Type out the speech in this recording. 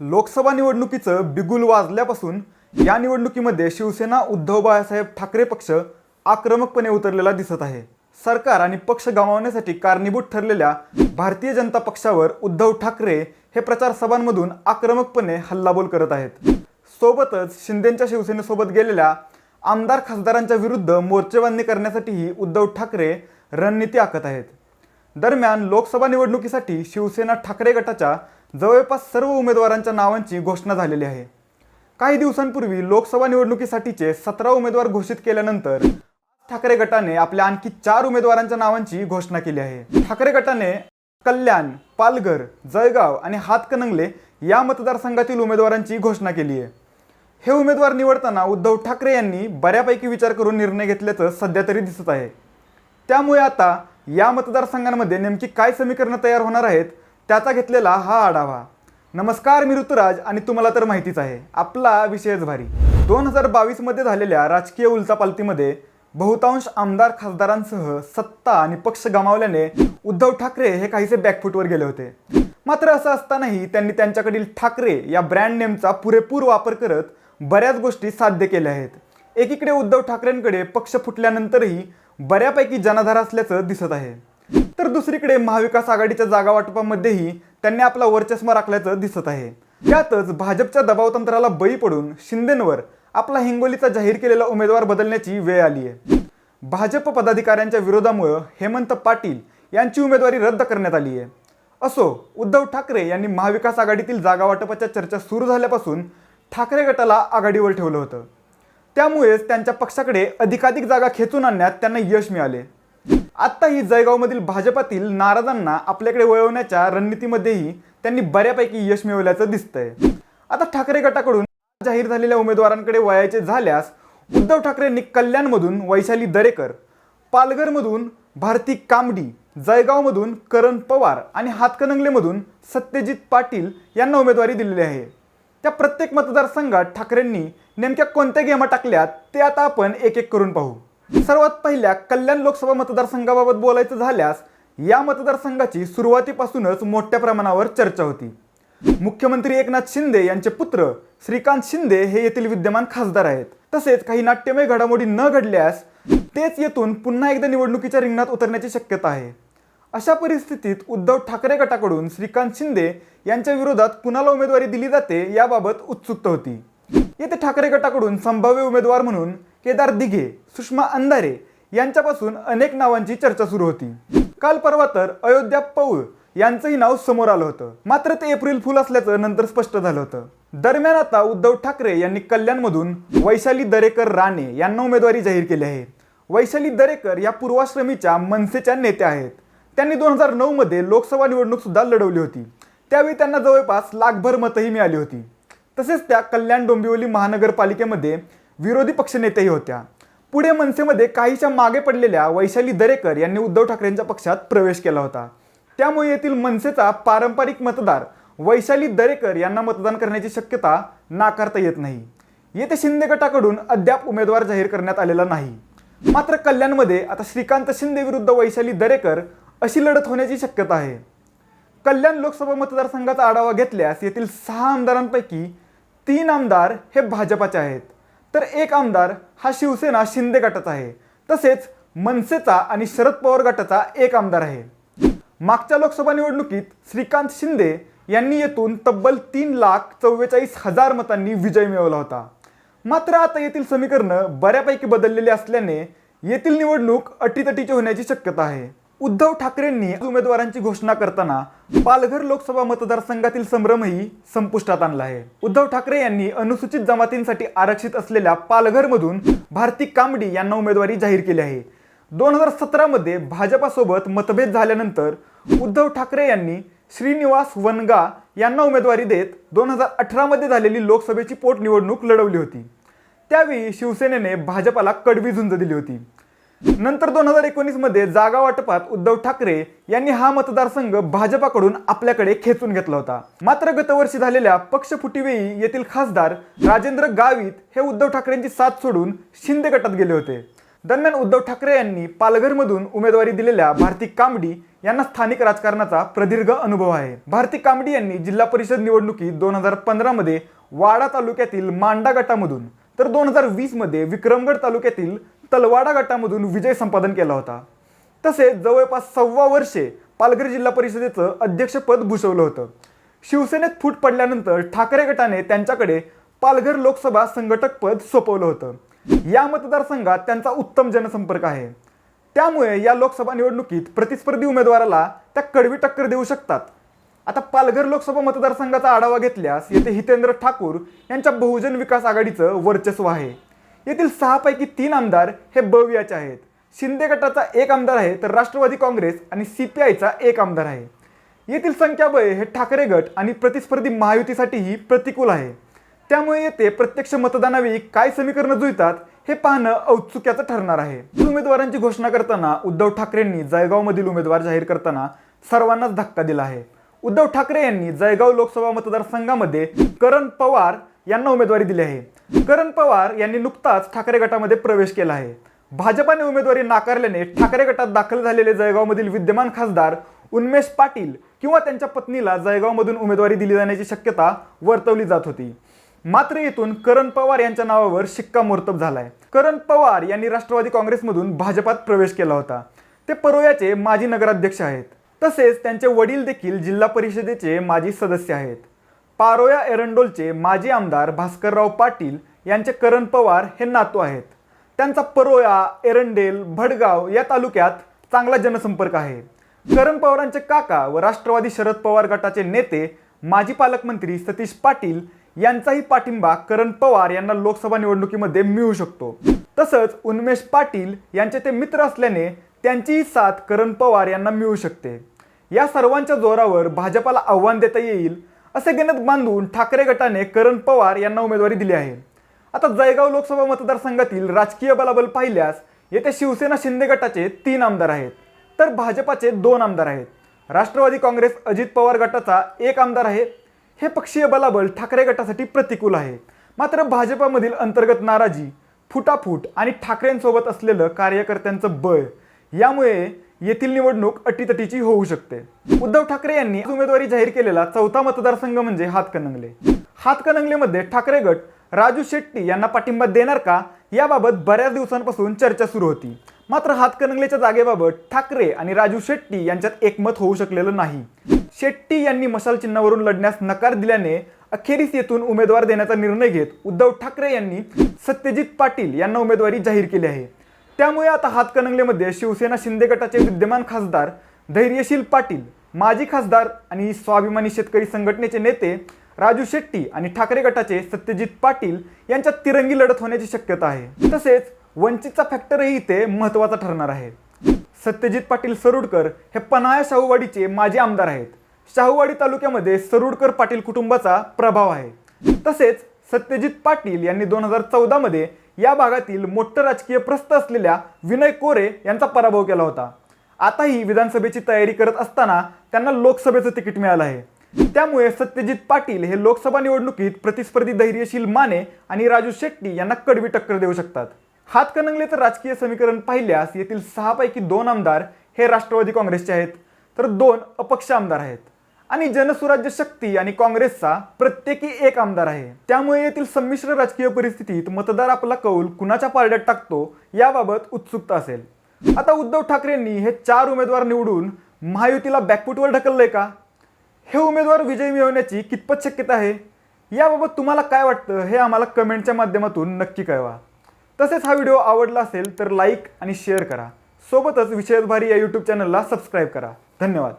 लोकसभा निवडणुकीचं बिगुल वाजल्यापासून या निवडणुकीमध्ये शिवसेना उद्धव बाळासाहेब ठाकरे पक्ष आक्रमकपणे उतरलेला दिसत आहे. सरकार आणि पक्ष गमावण्यासाठी कारणीभूत ठरलेल्या भारतीय जनता पक्षावर उद्धव ठाकरे हे प्रचार सभांमधून आक्रमकपणे हल्लाबोल करत आहेत. सोबतच शिंदेच्या शिवसेनेसोबत गेलेल्या आमदार खासदारांच्या विरुद्ध मोर्चेबांधणी करण्यासाठीही उद्धव ठाकरे रणनीती आखत आहेत. दरम्यान लोकसभा निवडणुकीसाठी शिवसेना ठाकरे गटाच्या जवळपास सर्व उमेदवारांच्या नावांची घोषणा झालेली आहे. काही दिवसांपूर्वी लोकसभा निवडणुकीसाठीचे सतरा उमेदवार घोषित केल्यानंतर ठाकरे गटाने आपल्या आणखी चार उमेदवारांच्या नावांची घोषणा केली आहे. ठाकरे गटाने कल्याण पालघर जळगाव आणि हातकणंगले या मतदारसंघातील उमेदवारांची घोषणा केली आहे. हे उमेदवार निवडताना उद्धव ठाकरे यांनी बऱ्यापैकी विचार करून निर्णय घेतल्याचं सध्या तरी दिसत आहे. त्यामुळे आता या मतदारसंघांमध्ये नेमकी काय समीकरणं तयार होणार आहेत त्याचा घेतलेला हा आढावा. नमस्कार मी ऋतुराज आणि तुम्हाला तर माहितीच आहे आपला विषयच भारी. दोन हजार बावीसमध्ये झालेल्या राजकीय उलचापालतीमध्ये बहुतांश आमदार खासदारांसह सत्ता आणि पक्ष गमावल्याने उद्धव ठाकरे हे काहीसे बॅकफुटवर गेले होते. मात्र असं असतानाही त्यांनी त्यांच्याकडील ठाकरे या ब्रँड नेमचा पुरेपूर वापर करत बऱ्याच गोष्टी साध्य केल्या आहेत. एकीकडे उद्धव ठाकरेंकडे पक्ष फुटल्यानंतरही बऱ्यापैकी जनाधार असल्याचं दिसत आहे. तर दुसरीकडे महाविकास आघाडीच्या जागा वाटपामध्येही त्यांनी आपला वर्चस्व राखल्याचं दिसत आहे. यातच भाजपच्या दबावतंत्राला बळी पडून शिंदेंवर आपला हिंगोलीचा जाहीर केलेला उमेदवार बदलण्याची वेळ आली आहे. भाजप पदाधिकाऱ्यांच्या विरोधामुळं हेमंत पाटील यांची उमेदवारी रद्द करण्यात आली आहे. असो उद्धव ठाकरे यांनी महाविकास आघाडीतील जागा वाटपाच्या चर्चा सुरू झाल्यापासून ठाकरे गटाला आघाडीवर ठेवलं होतं. त्यामुळेच त्यांच्या पक्षाकडे अधिकाधिक जागा खेचून आणण्यात त्यांना यश मिळाले. आत्ताही जळगावमधील भाजपातील नाराजांना आपल्याकडे वळवण्याच्या रणनीतीमध्येही त्यांनी बऱ्यापैकी यश मिळवल्याचं दिसतंय. आता ठाकरे गटाकडून जाहीर झालेल्या उमेदवारांकडे वयाचे झाल्यास उद्धव ठाकरेंनी कल्याणमधून वैशाली दरेकर पालघरमधून भारती कामडी जळगावमधून करण पवार आणि हातकणंगलेमधून सत्यजित पाटील यांना उमेदवारी दिलेली आहे. त्या प्रत्येक मतदारसंघात ठाकरेंनी नेमक्या कोणत्या गेमा टाकल्यात ते आता आपण एक एक करून पाहू. सर्वात पहिल्या कल्याण लोकसभा मतदारसंघाबाबत बोलायचं झाल्यास या मतदारसंघाची सुरुवातीपासूनच मोठ्या प्रमाणावर चर्चा होती. मुख्यमंत्री एकनाथ शिंदे यांचे पुत्र श्रीकांत शिंदे हे येथील विद्यमान खासदार आहेत. तसेच काही नाट्यमय घडामोडी न घडल्यास तेच येथून पुन्हा एकदा निवडणुकीच्या रिंगणात उतरण्याची शक्यता आहे. अशा परिस्थितीत उद्धव ठाकरे गटाकडून श्रीकांत शिंदे यांच्या विरोधात कुणाला उमेदवारी दिली जाते याबाबत उत्सुकता होती. येथे ठाकरे गटाकडून संभाव्य उमेदवार म्हणून केदार दिघे सुषमा अंधारे यांच्यापासून अनेक नावांची चर्चा सुरू होती. काल परवा तर अयोध्या पौळ यांचंही नाव समोर आलं होतं. मात्र ते एप्रिल फुल असल्याचं नंतर स्पष्ट झालं होतं. दरम्यान आता उद्धव ठाकरे यांनी कल्याणमधून वैशाली दरेकर राणे यांना उमेदवारी जाहीर केली आहे. वैशाली दरेकर या पूर्वाश्रमीच्या मनसेच्या नेत्या आहेत. त्यांनी दोन हजार नऊ मध्ये लोकसभा निवडणूक सुद्धा लढवली होती. त्यावेळी त्यांना जवळपास लाखभर मतही मिळाली होती. तसेच त्या कल्याण डोंबिवली महानगरपालिकेमध्ये विरोधी पक्षनेत्याही होत्या. पुढे मनसेमध्ये काहीशा मागे पडलेल्या वैशाली दरेकर यांनी उद्धव ठाकरेंच्या पक्षात प्रवेश केला होता. त्यामुळे येथील मनसेचा पारंपरिक मतदार वैशाली दरेकर यांना मतदान करण्याची शक्यता नाकारता येत नाही. येथे शिंदे गटाकडून अद्याप उमेदवार जाहीर करण्यात आलेला नाही. मात्र कल्याणमध्ये आता श्रीकांत शिंदे विरुद्ध वैशाली दरेकर अशी लढत होण्याची शक्यता आहे. कल्याण लोकसभा मतदारसंघाचा आढावा घेतल्यास येथील सहा आमदारांपैकी तीन आमदार हे भाजपाचे आहेत. तर एक आमदार हा शिवसेना शिंदे गटाचा आहे. तसेच मनसेचा आणि शरद पवार गटाचा एक आमदार आहे. मागच्या लोकसभा निवडणुकीत श्रीकांत शिंदे यांनी येथून तब्बल तीन लाख चव्वेचाळीस हजार मतांनी विजय मिळवला होता. मात्र आता येथील समीकरणं बऱ्यापैकी बदललेली असल्याने येथील निवडणूक अटीतटीची होण्याची शक्यता आहे. उद्धव ठाकरेंनी उमेदवारांची घोषणा करताना पालघर लोकसभा मतदारसंघातील संभ्रमही संपुष्टात आणला आहे. उद्धव ठाकरे यांनी अनुसूचित जमातींसाठी आरक्षित असलेल्या पालघरमधून भारती कांबडी यांना उमेदवारी जाहीर केली आहे. दोन हजार सतरामध्ये भाजपासोबत मतभेद झाल्यानंतर उद्धव ठाकरे यांनी श्रीनिवास वनगा यांना उमेदवारी देत दोन हजार अठरामध्ये झालेली लोकसभेची पोटनिवडणूक लढवली होती. त्यावेळी शिवसेनेने भाजपाला कडवी झुंज दिली होती. नंतर दोन हजार एकोणीसमध्ये जागा वाटपात उद्धव ठाकरे यांनी हा मतदारसंघ भाजपाकडून आपल्याकडे खेचून घेतला होता. मात्र गतवर्षी झालेल्या पक्षफुटीवेळी येथील खासदार राजेंद्र गावित हे उद्धव ठाकरेंची साथ सोडून शिंदे गटात गेले होते. दरम्यान उद्धव ठाकरे यांनी पालघरमधून उमेदवारी दिलेल्या भारती कामडी यांना स्थानिक राजकारणाचा प्रदीर्घ अनुभव आहे. भारती कामडी यांनी जिल्हा परिषद निवडणुकीत दोन हजार पंधरामध्ये वाडा तालुक्यातील मांडा गटामधून तर दोन हजार वीसमध्ये विक्रमगड तालुक्यातील तलवाडा गटामधून विजय संपादन केला होता. तसेच जवळपास सव्वा वर्षे पालघर जिल्हा परिषदेचं अध्यक्षपद भूषवलं होतं. शिवसेनेत फूट पडल्यानंतर ठाकरे गटाने त्यांच्याकडे पालघर लोकसभा संघटक पद सोपवलं होतं. या मतदारसंघात त्यांचा उत्तम जनसंपर्क आहे. त्यामुळे या लोकसभा निवडणुकीत प्रतिस्पर्धी उमेदवाराला त्या कडवी टक्कर देऊ शकतात. आता पालघर लोकसभा मतदारसंघाचा आढावा घेतल्यास येथे हितेंद्र ठाकूर यांच्या बहुजन विकास आघाडीचं वर्चस्व आहे. येथील सहापैकी तीन आमदार हे बवियाचे आहेत. शिंदे गटाचा एक आमदार आहे तर राष्ट्रवादी काँग्रेस आणि सीपीआयचा एक आमदार आहे. येथील संख्याबळ हे ठाकरे गट आणि प्रतिस्पर्धी महायुतीसाठीही प्रतिकूल आहे. त्यामुळे येथे प्रत्यक्ष मतदानावेळी काय समीकरणं जुळतात हे पाहणं औत्सुक्याचं ठरणार आहे. उमेदवारांची घोषणा करताना उद्धव ठाकरेंनी जळगावमधील उमेदवार जाहीर करताना सर्वांनाच धक्का दिला आहे. उद्धव ठाकरे यांनी जळगाव लोकसभा मतदारसंघामध्ये करण पवार यांना उमेदवारी दिली आहे. करण पवार यांनी नुकताच ठाकरे गटामध्ये प्रवेश केला आहे. भाजपाने उमेदवारी नाकारल्याने ठाकरे गटात दाखल झालेले जळगावमधील विद्यमान खासदार उन्मेष पाटील किंवा त्यांच्या पत्नीला जळगावमधून उमेदवारी दिली जाण्याची शक्यता वर्तवली जात होती. मात्र येथून करण पवार यांच्या नावावर शिक्कामोर्तब झालाय. करण पवार यांनी राष्ट्रवादी काँग्रेसमधून भाजपात प्रवेश केला होता. ते परोयाचे माजी नगराध्यक्ष आहेत. तसेच त्यांचे वडील देखील जिल्हा परिषदेचे माजी सदस्य आहेत. पारोया एरंडोलचे माजी आमदार भास्करराव पाटील यांचे करण पवार हे नातू आहेत. त्यांचा परोया एरंडेल भडगाव या तालुक्यात चांगला जनसंपर्क आहे. करण पवारांचे काका व राष्ट्रवादी शरद पवार गटाचे नेते माजी पालकमंत्री सतीश पाटील यांचाही पाठिंबा करण पवार यांना लोकसभा निवडणुकीमध्ये मिळू शकतो. तसंच उन्मेष पाटील यांचे ते मित्र असल्याने त्यांचीही साथ करण पवार यांना मिळू शकते. या सर्वांच्या जोरावर भाजपाला आव्हान देता येईल असे गणित बांधून ठाकरे गटाने करण पवार यांना उमेदवारी दिली आहे. आता जळगाव लोकसभा मतदारसंघातील राजकीय बलाबल पाहिल्यास येथे शिवसेना शिंदे गटाचे तीन आमदार आहेत तर भाजपाचे दोन आमदार आहेत. राष्ट्रवादी काँग्रेस अजित पवार गटाचा एक आमदार आहे. हे पक्षीय बलाबल ठाकरे गटासाठी प्रतिकूल आहे. मात्र भाजपामधील अंतर्गत नाराजी फुटाफूट आणि ठाकरेंसोबत असलेलं कार्यकर्त्यांचं बळ यामुळे येथील निवडणूक अटीतटीची होऊ शकते. उद्धव ठाकरे यांनी उमेदवारी जाहीर केलेला चौथा मतदारसंघ म्हणजे हातकणंगले. हातकणंगलेमध्ये ठाकरे गट राजू शेट्टी यांना पाठिंबा देणार का? याबाबत बऱ्याच दिवसांपासून चर्चा सुरू होती. मात्र हातकणंगलेच्या जागेबाबत ठाकरे आणि राजू शेट्टी यांच्यात एकमत होऊ शकलेलं नाही. शेट्टी यांनी मशाल चिन्हावरून लढण्यास नकार दिल्याने अखेरीस येथून उमेदवार देण्याचा निर्णय घेत उद्धव ठाकरे यांनी सत्यजित पाटील यांना उमेदवारी जाहीर केली आहे. त्यामुळे आता हातकणंगलेमध्ये शिवसेना शिंदे गटाचे विद्यमान खासदार धैर्यशील पाटील माजी खासदार आणि स्वाभिमानी शेतकरी संघटनेचे नेते राजू शेट्टी आणि ठाकरे गटाचे सत्यजित पाटील यांच्यात तिरंगी लढत होण्याची शक्यता आहे. तसेच वंचितचा फॅक्टरही इथे महत्त्वाचा ठरणार आहे. सत्यजित पाटील सरुडकर हे पन्हाळा शाहूवाडीचे माजी आमदार आहेत. शाहूवाडी तालुक्यामध्ये सरुडकर पाटील कुटुंबाचा प्रभाव आहे. तसेच सत्यजित पाटील यांनी दोन हजार चौदामध्ये या भागातील मोठं राजकीय प्रस्थ असलेल्या विनय कोरे यांचा पराभव केला होता. आताही विधानसभेची तयारी करत असताना त्यांना लोकसभेचं तिकीट मिळालं आहे. त्यामुळे सत्यजित पाटील हे लोकसभा निवडणुकीत प्रतिस्पर्धी धैर्यशील माने आणि राजू शेट्टी यांना कडवी टक्कर देऊ शकतात. हातकणंगलेचं राजकीय समीकरण पाहिल्यास येथील सहापैकी दोन आमदार हे राष्ट्रवादी काँग्रेसचे आहेत. तर दोन अपक्ष आमदार आहेत. आणि जनसुराज्य शक्ती आणि काँग्रेसचा प्रत्येकी एक आमदार आहे. त्यामुळे येथील संमिश्र राजकीय परिस्थितीत मतदार आपला कौल कुणाच्या पारड्यात टाकतो याबाबत उत्सुकता असेल. आता उद्धव ठाकरेंनी हे चार उमेदवार निवडून महायुतीला बॅकफुटवर ढकललंय का? हे उमेदवार विजय मिळवण्याची कितपत शक्यता आहे? याबाबत तुम्हाला काय वाटतं हे आम्हाला कमेंटच्या माध्यमातून नक्की कळवा. तसेच हा व्हिडिओ आवडला असेल तर लाईक आणि शेअर करा. सोबतच विषयच भारी या यूट्यूब चॅनलला सबस्क्राईब करा. धन्यवाद.